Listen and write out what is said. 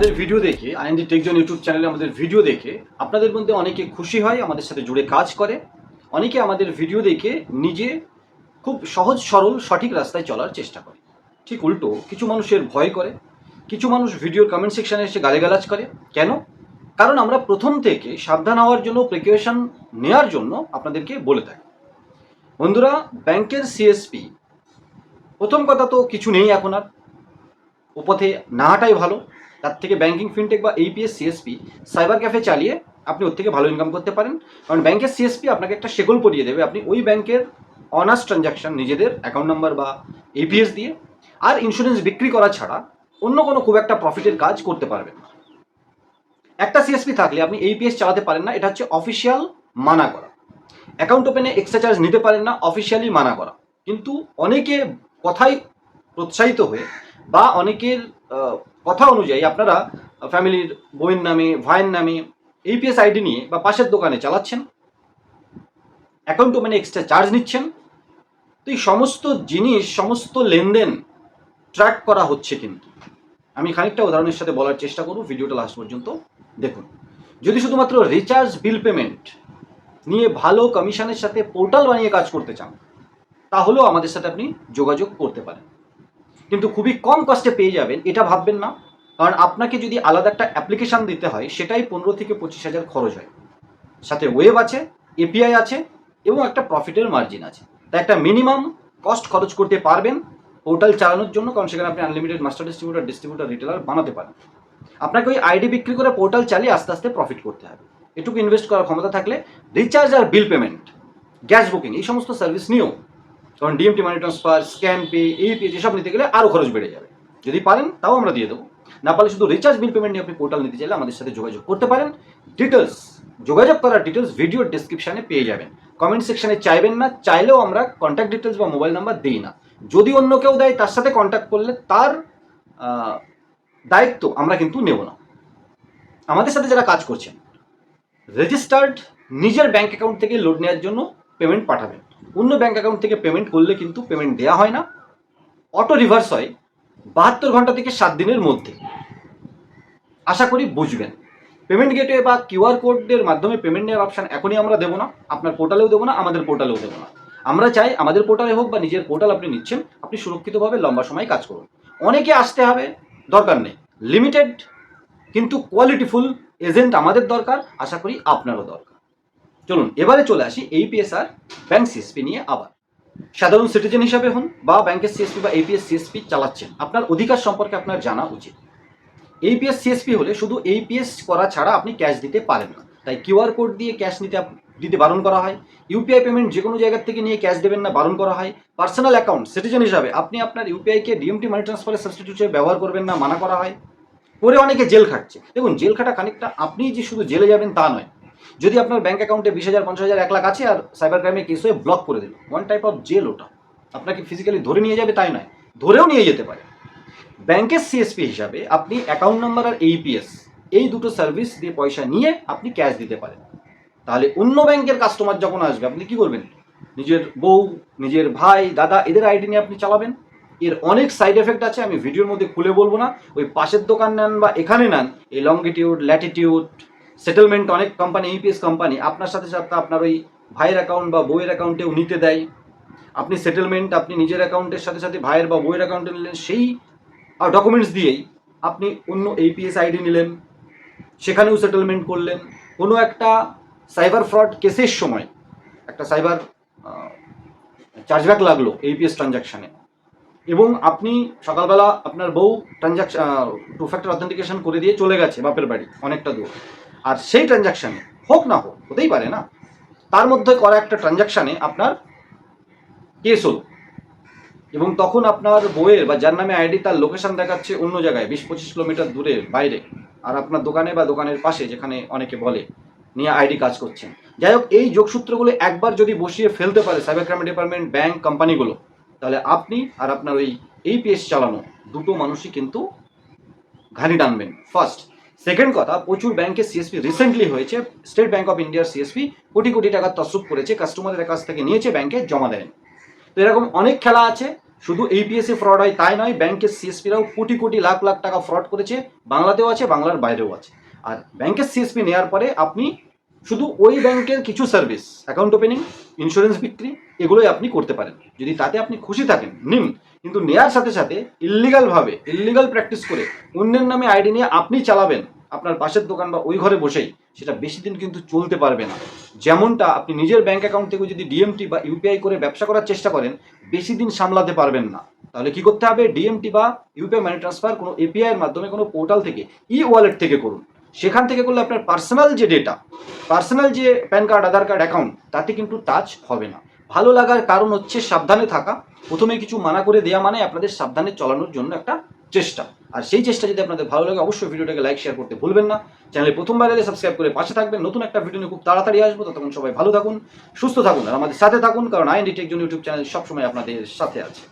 আমাদের ভিডিও দেখে ING TechZone YouTube চ্যানেলে আমাদের ভিডিও দেখে, আপনাদের মধ্যে অনেকে খুশি হয়, আমাদের সাথে জুড়ে কাজ করে। অনেকে আমাদের ভিডিও দেখে নিজে খুব সহজ, সরল, সঠিক রাস্তায় চলার চেষ্টা করে। ঠিক উল্টো, কিছু মানুষের ভয় করে, কিছু মানুষ ভিডিওর কমেন্ট সেকশানে এসে গালিগালাজ করে। কেন? কারণ আমরা প্রথম থেকে সাবধান হওয়ার জন্য প্রিকশন নেওয়ার জন্য আপনাদেরকে বলে থাকি। বন্ধুরা, ব্যাংকের সিএসপি প্রথম কথা তো কিছু নেই এখন আর। ও পথে নাহাটাই ভালো। তার থেকে ব্যাংকিং ফিনটেক বা এইপিএস সিএসপি সাইবার ক্যাফে চালিয়ে আপনি ওর থেকে ভালো ইনকাম করতে পারেন। কারণ ব্যাংকের সিএসপি আপনাকে একটা শেকল পরিয়ে দেবে। আপনি ওই ব্যাংকের অনার্স ট্রানজাকশন নিজেদের অ্যাকাউন্ট নাম্বার বা এপিএস দিয়ে আর ইন্স্যুরেন্স বিক্রি করা ছাড়া অন্য কোনো খুব একটা প্রফিটের কাজ করতে পারবেন না। একটা সিএসপি থাকলে আপনি এইপিএস চালাতে পারেন না, এটা হচ্ছে অফিসিয়াল মানা করা। অ্যাকাউন্ট ওপেনে এক্সট্রা চার্জ নিতে পারেন না অফিসিয়ালি মানা করা। কিন্তু অনেকে কথাই প্রোৎসাহিত হয়ে বা অনেকের কথা অনুযায়ী আপনারা ফ্যামিলির বইয়ের নামে, ভাইয়ের নামে এইপিএস আইডি নিয়ে বা পাশের দোকানে চালাচ্ছেন অ্যাকাউন্ট ওপেনে এক্সট্রা চার্জ নিচ্ছেন, তো এই সমস্ত জিনিস, সমস্ত লেনদেন ট্র্যাক করা হচ্ছে কিন্তু। আমি খানিকটা উদাহরণের সাথে বলার চেষ্টা করব, ভিডিওটা লাস্ট পর্যন্ত দেখুন। যদি শুধুমাত্র রিচার্জ বিল পেমেন্ট নিয়ে ভালো কমিশনের সাথে পোর্টাল বানিয়ে কাজ করতে চান, তাহলেও আমাদের সাথে আপনি যোগাযোগ করতে পারেন। কিন্তু খুবই কম কস্টে পেয়ে যাবেন, এটা ভাববেন না। কারণ আপনাকে যদি আলাদা একটা অ্যাপ্লিকেশান দিতে হয়, সেটাই পনেরো থেকে পঁচিশ হাজার খরচ হয়। সাথে ওয়েব আছে এপিআই আছে, এবং একটা প্রফিটের মার্জিন আছে। তাই একটা মিনিমাম কস্ট খরচ করতে পারবেন পোর্টাল চালানোর জন্য, কারণ সেখানে আপনি unlimited master distributor distributor retailer বানাতে পারেন। আপনাকে ওই আইডি বিক্রি করে পোর্টাল চালিয়ে আস্তে আস্তে প্রফিট করতে হবে। এটুকু ইনভেস্ট করার ক্ষমতা থাকলে রিচার্জ আর বিল পেমেন্ট গ্যাস বুকিং এই সমস্ত সার্ভিস নিয়েও কারণ DMT money transfer scan pay এই পে যেসব নিতে গেলে আরও খরচ বেড়ে যাবে। যদি পারেন, তাও আমরা দিয়ে দেবো। না পারলে শুধু রিচার্জ বিল পেমেন্ট নিয়ে আপনি পোর্টাল নিতে চাইলে আমাদের সাথে যোগাযোগ করতে পারেন। ডিটেলস যোগাযোগ করার ডিটেলস ভিডিও ডিসক্রিপশানে পেয়ে যাবেন। কমেন্ট সেকশানে চাইবেন না, চাইলেও আমরা কন্ট্যাক্ট ডিটেলস বা মোবাইল নাম্বার দিই না। যদি অন্য কেউ দেয়, তার সাথে কন্ট্যাক্ট করলে তার দায়িত্ব আমরা কিন্তু নেব না। আমাদের সাথে যারা কাজ করছেন রেজিস্টার্ড নিজের ব্যাঙ্ক অ্যাকাউন্ট থেকে লোড নেওয়ার জন্য পেমেন্ট পাঠাবেন। অন্য ব্যাঙ্ক অ্যাকাউন্ট থেকে পেমেন্ট করলে কিন্তু পেমেন্ট দেওয়া হয় না। অটো রিভার্স হয় বাহাত্তর ঘণ্টা থেকে সাত দিনের মধ্যে। আশা করি বুঝবেন। পেমেন্ট গেটওয়ে বা কিউআর কোডের মাধ্যমে পেমেন্ট নেওয়ার অপশান এখনই আমরা দেবো না। আপনার পোর্টালেও দেবো না, আমাদের পোর্টালেও দেবো না। আমরা চাই আমাদের পোর্টালে হোক বা নিজের পোর্টাল আপনি নিচ্ছেন, আপনি সুরক্ষিতভাবে লম্বা সময় কাজ করুন। অনেকে আসতে হবে, দরকার নেই। লিমিটেড কিন্তু কোয়ালিটিফুল এজেন্ট আমাদের দরকার, আশা করি আপনারও দরকার। চলুন, এবারে চলে আসি এইপিএস আর ব্যাংক সিএসপি নিয়ে আবার। সাধারণ সিটিজেন হিসাবে হন বা ব্যাংকের সিএসপি বা এপিএস সিএসপি চালাচ্ছেন, আপনার অধিকার সম্পর্কে আপনার জানা উচিত। এইপিএস সিএসপি হলে শুধু এইপিএস করা ছাড়া আপনি ক্যাশ দিতে পারেন না। তাই কিউআর কোড দিয়ে ক্যাশ নিতে দিতে বারণ করা হয়। ইউপিআই পেমেন্ট যে কোনো জায়গা থেকে নিয়ে ক্যাশ দেবেন না বারণ করা হয়। পার্সোনাল অ্যাকাউন্ট সিটিজেন হিসাবে আপনি আপনার ইউপিআইকে ডিএমটি মানি ট্রান্সফারের সাবস্টিটিউট হিসেবে ব্যবহার করবেন না, মানা করা হয়। করে অনেকে জেল খাটছে। দেখুন, জেল খাটা খানিকটা আপনি যে শুধু জেলে যাবেন তা নয় যদি আপনার ব্যাংক অ্যাকাউন্টে বিশ হাজার, পঞ্চাশ হাজার, এক লাখ আছে আর সাইবার ক্রাইমে কেস হয়ে ব্লক করে দিল ওয়ান টাইপ অফ জেল ওটা। আপনাকে ফিজিক্যালি ধরে নিয়ে যাবে তাই নয়, ধরেও নিয়ে যেতে পারে। ব্যাংকের সিএসপি হিসাবে আপনি অ্যাকাউন্ট নাম্বার আর এইপিএস এই দুটো সার্ভিস দিয়ে পয়সা নিয়ে আপনি ক্যাশ দিতে পারেন। তাহলে অন্য ব্যাংকের কাস্টমার যখন আসবে, আপনি কি করবেন? নিজের বউ, নিজের ভাই, দাদা, এদের আইডি নিয়ে আপনি চালাবেন। এর অনেক সাইড এফেক্ট আছে, আমি ভিডিওর মধ্যে খুলে বলব না। ওই পাশের দোকান নেন বা এখানে নেন, এই লঙ্গিটিউড ল্যাটিটিউড সেটেলমেন্ট অনেক কোম্পানি ইপিএস কোম্পানি আপনার সাথে সাথে আপনার ওই ভাইয়ের অ্যাকাউন্ট বা বইয়ের অ্যাকাউন্টেও নিতে দেয়। আপনি সেটেলমেন্ট আপনি নিজের অ্যাকাউন্টের সাথে সাথে ভাইয়ের বা বইয়ের অ্যাকাউন্টে নিলেন, সেই ডকুমেন্টস দিয়েই আপনি অন্য এইপিএস আইডি নিলেন, সেখানেও সেটেলমেন্ট করলেন। কোনো একটা সাইবার ফ্রড কেসের সময় একটা সাইবার চার্জব্যাক লাগল এইপিএস ট্রানজাকশানে এবং আপনি সকালবেলা আপনার বউ ট্রানজাকশন টু ফ্যাক্টর অথেন্টিকেশন করে দিয়ে চলে গেছে বাপের বাড়ি, অনেকটা দূর। আর সেই ট্রানজাকশানে হোক না হোক, হতেই পারে না। তার মধ্যে করা একটা ট্রানজাকশানে আপনার কেস হলো। এবং তখন আপনার বইয়ের বা যার নামে আইডি তার লোকেশন দেখাচ্ছে অন্য জায়গায়, বিশ পঁচিশ কিলোমিটার দূরে, বাইরে। আর আপনার দোকানে বা দোকানের পাশে, যেখানে অনেকে বলে, নিয়ে আইডি কাজ করছেন। যাই হোক, এই যোগসূত্রগুলো একবার যদি বসিয়ে ফেলতে পারে সাইবার ক্রাইম ডিপার্টমেন্ট ব্যাংক কোম্পানিগুলো তাহলে আপনি আর আপনার ওই এই এইপিএস চালানো দুটো মানুষই কিন্তু ঘানি টানবেন। ফার্স্ট সেকেন্ড কথা, প্রচুর ব্যাংকের সিএসপি রিসেন্টলি হয়েছে। স্টেট ব্যাংক অফ ইন্ডিয়ার সিএসপি কোটি কোটি টাকা তসরুপ করেছে কাস্টমারের কাছ থেকে নিয়েছে ব্যাংকে জমা দেন তো এরকম অনেক খেলা আছে, শুধু এইপিএসে ফ্রড হয় তাই নয় ব্যাংকের সিএসপিরাও কোটি কোটি লাখ লাখ টাকা ফ্রড করেছে, বাংলাতেও আছে, বাংলার বাইরেও আছে। আর ব্যাংকের সিএসপি নেওয়ার পরে আপনি শুধু ওই ব্যাংকের কিছু সার্ভিস অ্যাকাউন্ট ওপেনিং ইন্স্যুরেন্স বিক্রি, এগুলোই আপনি করতে পারেন। যদি তাতে আপনি খুশি থাকেন, নিন। কিন্তু নেয়ার সাথে সাথে ইল্লিগালভাবে ইল্লিগাল প্র্যাকটিস করে অন্যের নামে আইডি নিয়ে আপনি চালাবেন আপনার পাশের দোকান বা ওই ঘরে বসেই, সেটা বেশি দিন কিন্তু চলতে পারবে না। যেমনটা আপনি নিজের ব্যাংক অ্যাকাউন্ট থেকে যদি ডিএমটি বা ইউপিআই করে ব্যবসা করার চেষ্টা করেন, বেশি দিন সামলাতে পারবেন না। তাহলে কি করতে হবে? ডিএমটি বা ইউপিআই মানি ট্রান্সফার কোনো এপিআই মাধ্যমে কোনো পোর্টাল থেকে ই ওয়ালেট থেকে করুন। সেখান থেকে করলে আপনার পার্সোনাল যে ডেটা পার্সোনাল যে PAN card Aadhaar card account তাতে কিন্তু টাচ হবে না। ভালো লাগার কারণ হচ্ছে সাবধানে থাকা। প্রথমে কিছু মানা করে দেওয়া মানে আপনাদের সাবধানে চলানোর জন্য একটা চেষ্টা। আর সেই চেষ্টা যদি আপনাদের ভালো লাগে, অবশ্যই ভিডিওটাকে লাইক শেয়ার করতে ভুলবেন না। চ্যানেলে প্রথমবার এলে সাবস্ক্রাইব করে পাশে থাকবেন। নতুন একটা ভিডিও নিয়ে খুব তাড়াতাড়ি আসব। ততক্ষণ সবাই ভালো থাকুন, সুস্থ থাকুন, আর আমাদের সাথে থাকুন, কারণ আইএনডি টেক ইউটিউব চ্যানেল সবসময় আপনাদের সাথে আছে।